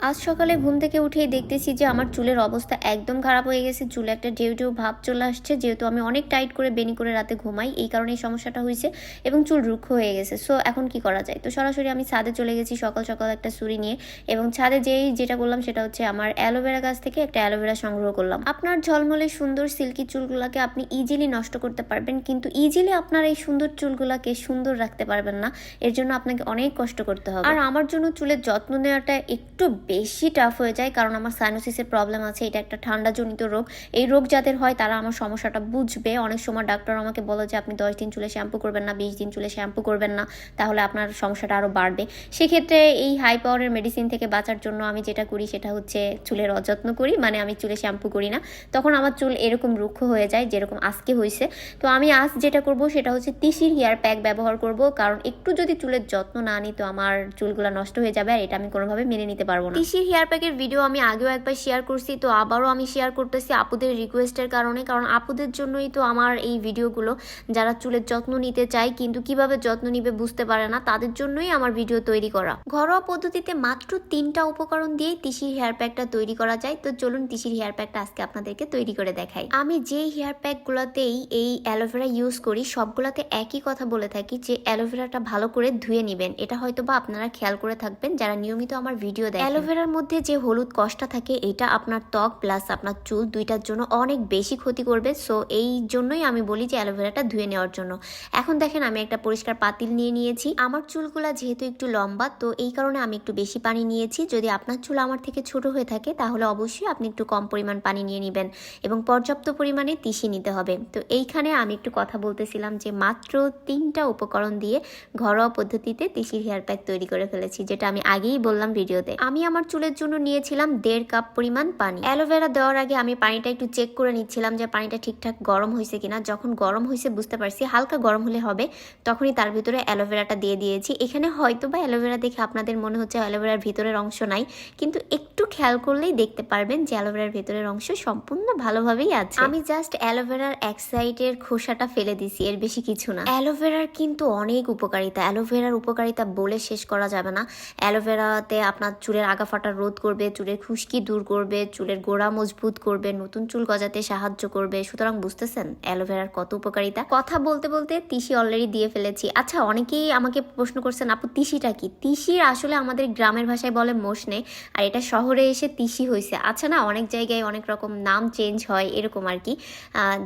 আজ সকালে ঘুম থেকে উঠেই দেখতেছি যে আমার চুলের অবস্থা একদম খারাপ হয়ে গেছে। চুলে একটা ডেউ ডেউ ভাব চলে আসছে, যেহেতু আমি অনেক টাইট করে বেনি করে রাতে ঘুমাই, এই কারণে এই সমস্যাটা হয়েছে এবং চুল রুক্ষ হয়ে গেছে। সো এখন কি করা যায়? তো সরাসরি আমি ছাদে চলে গেছি, সকাল সকাল একটা ছুরি নিয়ে এবং ছাদে যেই যেটা করলাম সেটা হচ্ছে আমার অ্যালোভেরা গাছ থেকে একটা অ্যালোভেরা সংগ্রহ করলাম। আপনার ঝলমলে সুন্দর সিল্কি চুলগুলোকে আপনি ইজিলি নষ্ট করতে পারবেন, কিন্তু ইজিলি আপনার এই সুন্দর চুলগুলোকে সুন্দর রাখতে পারবেন না। এর জন্য আপনাকে অনেক কষ্ট করতে হবে। আর আমার জন্য চুলের যত্ন নেওয়াটা একটু বেশি টাফ হয়ে যায়। কারণ আমার সাইনোসিসের প্রবলেম আছে, এটা একটা ঠান্ডাজনিত রোগ। এই রোগ যাদের হয়, তারা আমার সমস্যাটা বুঝবে। অনেক সময় ডাক্তার আমাকে বলে যে, আপনি দশ দিন চুলে শ্যাম্পু করবেন না, বিশ দিন চুলে শ্যাম্পু করবেন না, তাহলে আপনার সমস্যাটা আরও বাড়বে। সেক্ষেত্রে এই হাই পাওয়ারের মেডিসিন থেকে বাঁচার জন্য আমি যেটা করি, সেটা হচ্ছে চুলের অযত্ন করি। মানে আমি চুলে শ্যাম্পু করি না। তখন আমার চুল এরকম রুক্ষ হয়ে যায়, যেরকম আজকে হয়েছে। তো আমি আজ যেটা করব, সেটা হচ্ছে তিসির হেয়ার প্যাক ব্যবহার করব। কারণ একটু যদি চুলের যত্ন না নিই, তো আমার চুলগুলো নষ্ট হয়ে যাবে, আর এটা আমি কোনোভাবে মেনে নিতে পারব না। তিসির হেয়ার প্যাকের ভিডিও আমি আগেও একবার শেয়ার করছি, তো আবারও আমি শেয়ার করতেছি আপুদের রিকোয়েস্টের কারণে, কারণ আপুদের জন্যই তো আমার এই ভিডিওগুলো যারা চুলের যত্ন নিতে চায়, কিন্তু কীভাবে যত্ন নিবে বুঝতে পারে না, তাদের জন্যই আমার ভিডিও তৈরি করা। ঘরোয়া পদ্ধতিতে মাত্র তিনটা উপকরণ দিয়েই তিসির হেয়ার প্যাকটা তৈরি করা যায়, তো চলুন তিসির হেয়ার প্যাকটা আজকে আপনাদেরকে তৈরি করে দেখাই। আমি যে হেয়ার প্যাকগুলোতেই এই অ্যালোভেরা ইউজ করি, সবগুলোতে একই কথা বলে থাকি যে অ্যালোভেরাটা ভালো করে ধুয়ে নেবেন। এটা হয়তো বা আপনারা খেয়াল করে থাকবেন, যারা নিয়মিত আমার ভিডিও দেখেন। অ্যালোভেরার মধ্যে যে হলুদ কষটা থাকে, এটা আপনার ত্বক প্লাস আপনার চুল দুইটার জন্য অনেক বেশি ক্ষতি করবে। সো এই জন্যই আমি বলি যে অ্যালোভেরাটা ধুয়ে নেওয়ার জন্য। এখন দেখেন আমি একটা পরিষ্কার পাতিল নিয়ে নিয়েছি। আমার চুলগুলা যেহেতু একটু লম্বা, তো এই কারণে আমি একটু বেশি পানি নিয়েছি। যদি আপনার চুল আমার থেকে ছোট হয়ে থাকে, তাহলে অবশ্যই আপনি একটু কম পরিমাণ পানি নিয়ে নেবেন এবং পর্যাপ্ত পরিমাণে তিসি নিতে হবে। তো এইখানে আমি একটু কথা বলতেছিলাম যে মাত্র তিনটা উপকরণ দিয়ে ঘরোয়া পদ্ধতিতে তিসির হেয়ার প্যাক তৈরি করে ফেলেছি, যেটা আমি আগেই বললাম ভিডিওতে। আমি আমার চুলের জন্য নিয়েছিলাম দেড় কাপ পরিমাণ পানি। অ্যালোভেরা দেওয়ার আগে আমি পানিটা একটু চেক করে নিচ্ছিলাম যে পানিটা ঠিকঠাক গরম হয়েছে কিনা। যখন গরম হয়েছে বুঝতে পারছি, হালকা গরম হলে হবে, তখনই তার ভিতরে অ্যালোভেরাটা দিয়ে দিয়েছি। এখানে হয়তো বা অ্যালোভেরা দেখে আপনাদের মনে হচ্ছে অ্যালোভেরার ভিতরের অংশ নাই, কিন্তু একটু খেয়াল করলেই দেখতে পারবেন যে অ্যালোভেরার ভিতরের অংশ সম্পূর্ণ ভালোভাবেই আছে। আমি জাস্ট অ্যালোভেরার এক সাইডের খোসাটা ফেলে দিছি, এর বেশি কিছু না। অ্যালোভেরার কিন্তু অনেক উপকারিতা। অ্যালোভেরার উপকারিতা বলে শেষ করা যাবে না। অ্যালোভেরাতে আপনার চুলের আগা ফাটা রোধ করবে, চুলের খুশকি দূর করবে, চুলের গোড়া মজবুত করবে, নতুন চুল গজাতে সাহায্য করবে। সুতরাং বুঝতেছেন অ্যালোভেরার কত উপকারিতা? কথা বলতে বলতে তিসি অলরেডি দিয়ে ফেলেছি। আচ্ছা অনেকেই আমাকে প্রশ্ন করছেন, আপু, তিসিটা কি? তিসির আসলে আমাদের গ্রামের ভাষায় বলে মোশনে আর এটা শহরে এসে তিসি হয়েছে আচ্ছা না, অনেক জায়গায় অনেক রকম নাম চেঞ্জ হয়, এরকম আর কি।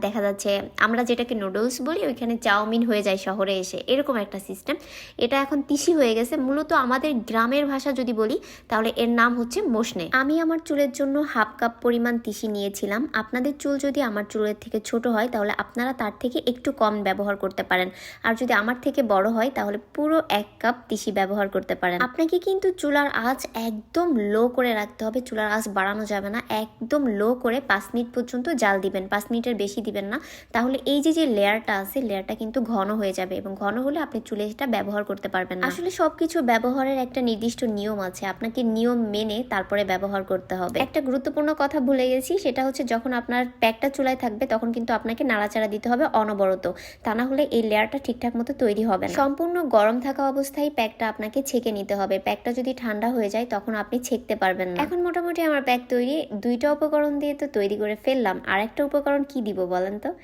দেখা যাচ্ছে আমরা যেটাকে নুডলস বলি, ওইখানে চাউমিন হয়ে যায় শহরে এসে, এরকম একটা সিস্টেম এটা এখন তিসি হয়ে গেছে। মূলত আমাদের গ্রামের ভাষা যদি বলি, তাহলে এর নাম হচ্ছে মোশনে। আমি আমার চুলের জন্য হাফ কাপ পরিমাণ তিসি নিয়েছিলাম। আপনাদের চুল যদি আমার চুলের থেকে ছোট হয়, তাহলে আপনারা তার থেকে একটু কম ব্যবহার করতে পারেন। আর যদি আমার থেকে বড় হয়, তাহলে পুরো এক কাপ তিসি ব্যবহার করতে পারেন। আপনাকে কিন্তু চুলার আঁচ একদম লো করে রাখতে হবে। চুলার আঁচ বাড়ানো যাবে না। একদম লো করে পাঁচ মিনিট পর্যন্ত জাল দিবেন। পাঁচ মিনিটের বেশি দিবেন না। তাহলে এই যে যে লেয়ারটা আছে, লেয়ারটা কিন্তু ঘন হয়ে যাবে এবং ঘন হলে আপনি চুলে সেটা ব্যবহার করতে পারবেন আসলে সবকিছু ব্যবহারের একটা নির্দিষ্ট নিয়ম আছে। আপনাকে নিয়ম মেনে তারপরে ব্যবহার করতে হবে। একটা গুরুত্বপূর্ণ কথা ভুলে গেছি, সেটা হচ্ছে যখন আপনার প্যাকটা চুলায় থাকবে, তখন কিন্তু আপনাকে নাড়াচাড়া দিতে হবে অনবরত। তা না হলে এই লেয়ারটা ঠিকঠাক মতো তৈরি হবে না। সম্পূর্ণ গরম থাকা অবস্থায় প্যাকটা আপনাকে ছেঁকে নিতে হবে। প্যাকটা যদি ঠান্ডা হয়ে যায়, তখন আপনি ছেঁকতে পারবেন না। এখন মোটামুটি আমার প্যাক তৈরি। দুইটা উপকরণ দিয়ে তো তৈরি করে ফেললাম। আর একটা উপকরণ কি দিব বলেন তো?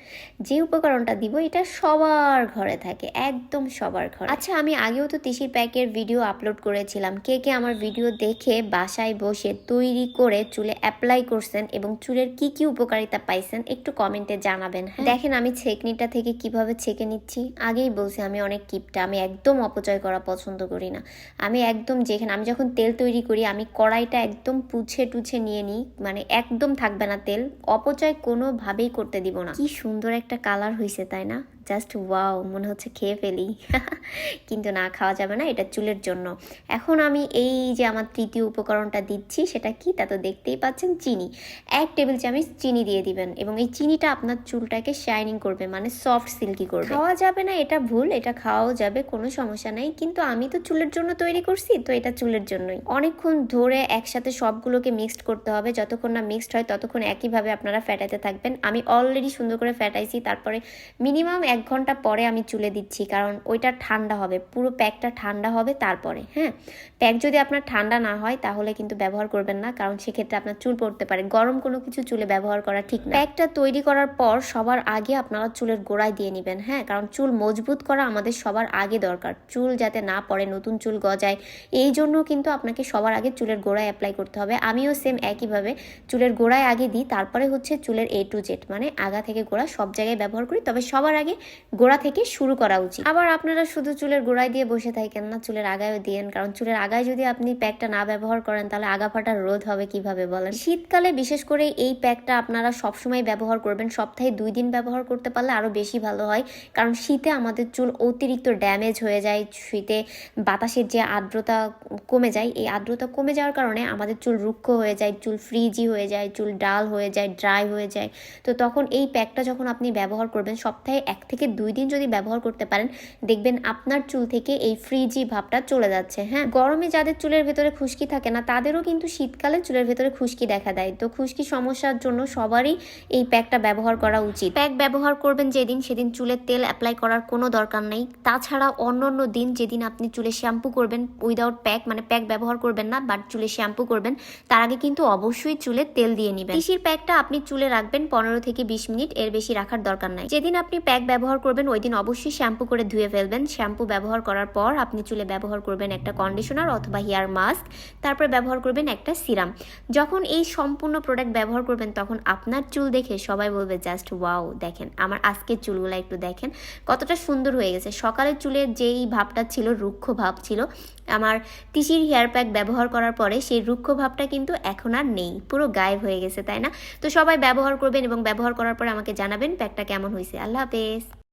যে উপকরণটা দিব, এটা সবার ঘরে থাকে, একদম সবার ঘরে। আচ্ছা আমি আগেও তো তিসির প্যাকের ভিডিও আপলোড করেছিলাম। কে কে আমার ভিডিও দেখে বাসায় বসে তৈরি করে চুলে অ্যাপ্লাই করছেন এবং চুলের কি কি উপকারিতা পাইছেন একটু কমেন্টে জানাবেন হ্যাঁ? দেখেন আমি ছেকনিটা থেকে কীভাবে ছেকে নিচ্ছি। আগেই বলছি আমি অনেক কিপটা আমি একদম অপচয় করা পছন্দ করি না। আমি একদম যেখানে আমি যখন তেল তৈরি করি আমি কড়াইটা একদম পুছে টুছে নিয়ে নিই মানে একদম থাকবে না তেল অপচয় কোনোভাবেই করতে দিব না। কি সুন্দর একটা কালার হয়েছে তাই না? জাস্ট ওয়াও মনে হচ্ছে খেয়ে ফেলি। কিন্তু না খাওয়া যাবে না এটা চুলের জন্য। এখন আমি এই যে আমার তৃতীয় উপকরণটা দিচ্ছি সেটা কি? তা তো দেখতেই পাচ্ছেন চিনি। এক টেবিল চামচ চিনি দিয়ে দিবেন এবং এই চিনিটা আপনার চুলটাকে শাইনিং করবে মানে সফট সিল্কি করবে। খাওয়া যাবে না এটা ভুল এটা খাওয়াও যাবে কোনো সমস্যা নেই। কিন্তু আমি তো চুলের জন্য তৈরি করছি তো এটা চুলের জন্যই। অনেকক্ষণ ধরে একসাথে সবগুলোকে মিক্সড করতে হবে যতক্ষণ না মিক্সড হয় ততক্ষণ একইভাবে আপনারা ফ্যাটাতে থাকবেন। আমি অলরেডি সুন্দর করে ফ্যাটাইছি তারপরে মিনিমাম এক এক ঘণ্টা পরে আমি চুলে দিচ্ছি, কারণ ওইটা ঠান্ডা হবে, পুরো প্যাকটা ঠান্ডা হবে তারপরে হ্যাঁ? প্যাক যদি আপনার ঠান্ডা না হয়, তাহলে কিন্তু ব্যবহার করবেন না, কারণ সেক্ষেত্রে আপনার চুল পড়তে পারে, গরম কোনো কিছু চুলে ব্যবহার করা ঠিক না। প্যাকটা তৈরি করার পর সবার আগে আপনারা চুলের গোড়ায় দিয়ে নেবেন হ্যাঁ? কারণ চুল মজবুত করা আমাদের সবার আগে দরকার, চুল যাতে না পড়ে, নতুন চুল গজায়, এই জন্য কিন্তু আপনাকে সবার আগে চুলের গোড়ায় অ্যাপ্লাই করতে হবে। আমিও সেম একইভাবে, চুলের গোড়ায় আগে দিই, তারপরে হচ্ছে চুলের এ টু জেড মানে আগা থেকে গোড়া সব জায়গায় ব্যবহার করি, তবে সবার আগে গোড়া থেকে শুরু করা উচিত। আবার আপনারা শুধু চুলের গোড়ায় দিয়ে বসে থাকেন না, চুলের আগায়ও দিয়েন, কারণ চুলের আগায় যদি আপনি প্যাকটা না ব্যবহার করেন, তাহলে আগা ফাটার রোধ হবে কীভাবে বলেন? শীতকালে বিশেষ করে এই প্যাকটা আপনারা সবসময় ব্যবহার করবেন। সপ্তাহে দুই দিন ব্যবহার করতে পারলে আরও বেশি ভালো হয়, কারণ শীতে আমাদের চুল অতিরিক্ত ড্যামেজ হয়ে যায়, শীতে বাতাসের যে আর্দ্রতা কমে যায়, এই আর্দ্রতা কমে যাওয়ার কারণে আমাদের চুল রুক্ষ হয়ে যায়, চুল ফ্রিজি হয়ে যায়, চুল ডাল হয়ে যায়, ড্রাই হয়ে যায়। তো তখন এই প্যাকটা যখন আপনি ব্যবহার করবেন, সপ্তাহে এক থেকে দুই দিন যদি ব্যবহার করতে পারেন, দেখবেন আপনার চুল থেকে এই ফ্রিজি ভাবটা চলে যাচ্ছে হ্যাঁ? গরমে যাদের চুলের ভেতরে খুশকি থাকে না, তাদেরও কিন্তু শীতকালে চুলের ভেতরে খুশকি দেখা দেয়। তো খুশকি সমস্যার জন্য সবারই এই প্যাকটা ব্যবহার করা উচিত। প্যাক ব্যবহার করবেন যেদিন, সেদিন চুলের তেল অ্যাপ্লাই করার কোনো দরকার নেই। তাছাড়া অন্য অন্য দিন যেদিন আপনি চুলে শ্যাম্পু করবেন, উইদাউট প্যাক মানে প্যাক ব্যবহার করবেন না, বাট চুলে শ্যাম্পু করবেন, তার আগে কিন্তু অবশ্যই চুলে তেল দিয়ে নেবেন। তিসির প্যাকটা আপনি চুলে রাখবেন পনেরো থেকে বিশ মিনিট, এর বেশি রাখার দরকার নাই। যেদিন আপনি প্যাক ব্যবহার করবেন, ওই দিন অবশ্যই শ্যাম্পু করে ধুয়ে ফেলবেন। শ্যাম্পু ব্যবহার করার পর আপনি চুলে ব্যবহার করবেন একটা কন্ডিশনার অথবা হেয়ার মাস্ক তারপর ব্যবহার করবেন একটা সিরাম যখন এই সম্পূর্ণ প্রোডাক্ট ব্যবহার করবেন, তখন আপনার চুল দেখে সবাই বলবে, জাস্ট ওয়াও, দেখেন, আমার আজকের চুলগুলো একটু দেখেন, কতটা সুন্দর হয়ে গেছে। সকালের চুলের যেই ভাবটা ছিল, রুক্ষ ভাব ছিল আমার তিসির হেয়ার প্যাক ব্যবহার করার পরে সেই রুক্ষ ভাবটা কিন্তু এখন আর নেই। পুরো গায়েব হয়ে গেছে, তাই না? তো সবাই ব্যবহার করবেন এবং ব্যবহার করার পরে আমাকে জানাবেন প্যাকটা কেমন হয়েছে আল্লাহ হাফেজ।